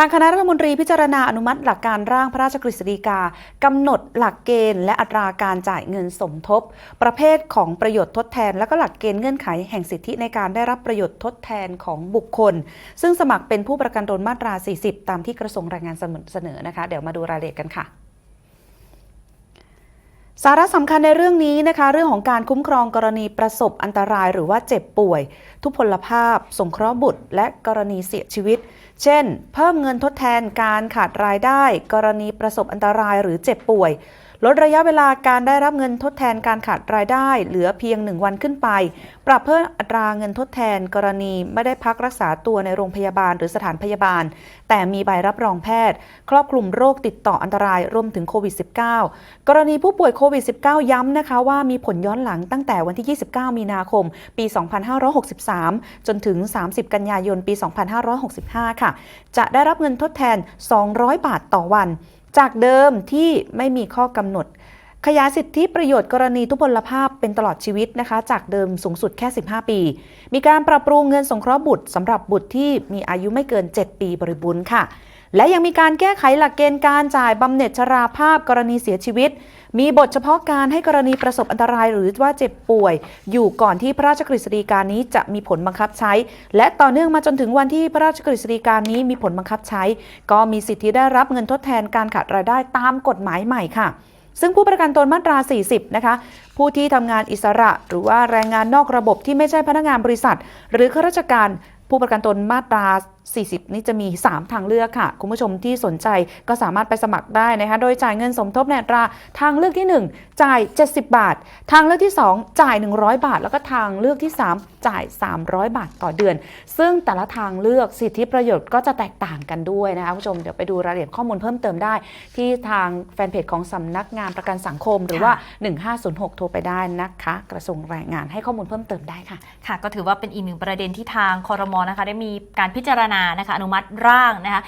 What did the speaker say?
ทางคณะรัฐมนตรีพิจารณาอนุมัติหลักการร่างพระราชกฤษฎีกากำหนดหลักเกณฑ์ และอัตราการจ่ายเงินสมทบ ประเภทของประโยชน์ทดแทน และก็หลักเกณฑ์เงื่อนไขแห่งสิทธิในการได้รับประโยชน์ทดแทนของบุคคล ซึ่งสมัครเป็นผู้ประกันตนมาตรา 40 ตามที่กระทรวงแรงงานเสนอนะคะ เดี๋ยวมาดูรายละเอียดกันค่ะ สาระสำคัญในเรื่องนี้นะคะ เรื่องของการคุ้มครองกรณีประสบอันตรายหรือว่าเจ็บป่วย ทุพพลภาพ สงเคราะห์บุตร และกรณีเสียชีวิต เช่น เพิ่มเงินทดแทนการขาดรายได้ กรณีประสบอันตรายหรือเจ็บป่วย ลดระยะเวลาการได้รับเงินทดแทนการขาดรายได้ เหลือเพียง 1 วันขึ้นไป ปรับเพิ่มอัตราเงินทดแทน กรณีไม่ได้พักรักษาตัวในโรงพยาบาลหรือสถานพยาบาล แต่มีใบรับรองแพทย์ ครอบคลุมโรคติดต่ออันตรายรวมถึงโควิด -19 กรณีผู้ป่วยโควิด -19 ย้ำนะคะว่ามีผลย้อนหลังตั้งแต่วันที่ 29 มีนาคม ปี 2563 จนถึง 30 กันยายน ปี 2565 ค่ะ จะได้รับเงินทดแทน 200 บาทต่อวัน จากเดิมที่ไม่มีข้อกำหนด ขยายสิทธิประโยชน์กรณีทุพพลภาพเป็นตลอดชีวิตนะคะ จากเดิมสูงสุดแค่ 15 ปี มีการปรับปรุงเงินสงเคราะห์บุตรสำหรับบุตรที่มีอายุไม่เกิน 7 ปีบริบูรณ์ค่ะ และยังมีการแก้ไขหลักเกณฑ์การจ่ายบำเหน็จชราภาพกรณีเสียชีวิต มีบทเฉพาะการให้กรณีประสบอันตรายหรือว่าเจ็บป่วย อยู่ก่อนที่พระราชกฤษฎีกานี้จะมีผลบังคับใช้ และต่อเนื่องมาจนถึงวันที่พระราชกฤษฎีกานี้มีผลบังคับใช้ ก็มีสิทธิได้รับเงินทดแทนการขาดรายได้ตามกฎหมายใหม่ค่ะซึ่งผู้ประกันตนมาตรา 40 นะคะ ผู้ที่ทำงานอิสระ หรือว่าแรงงานนอกระบบที่ไม่ใช่พนักงานบริษัท หรือข้าราชการผู้ประกันตนมาตรา 40 นี้จะมี 3 ทางเลือกค่ะ คุณผู้ชมที่สนใจก็สามารถไปสมัครได้นะคะ โดยจ่ายเงินสมทบในอัตราทางเลือกที่ 1 จ่าย 70 บาท ทางเลือกที่ 2 จ่าย 100 บาท แล้วก็ทางเลือกที่ 3 จ่าย 300 บาทต่อเดือน ซึ่งแต่ละทางเลือกสิทธิประโยชน์ก็จะแตกต่างกันด้วยนะคะคุณผู้ชมเดี๋ยวไปดูรายละเอียดข้อมูลเพิ่มเติมได้ ที่ทางแฟนเพจของสำนักงานประกันสังคม หรือว่า 1506 โทรไปได้นะคะ กระทรวงแรงงานให้ข้อมูลเพิ่มเติมได้ค่ะค่ะ ก็ถือว่าเป็นอีกหนึ่งประเด็นที่ทางคอรมอนะคะได้มีการพิจารณานะคะอนุมัติร่างนะคะ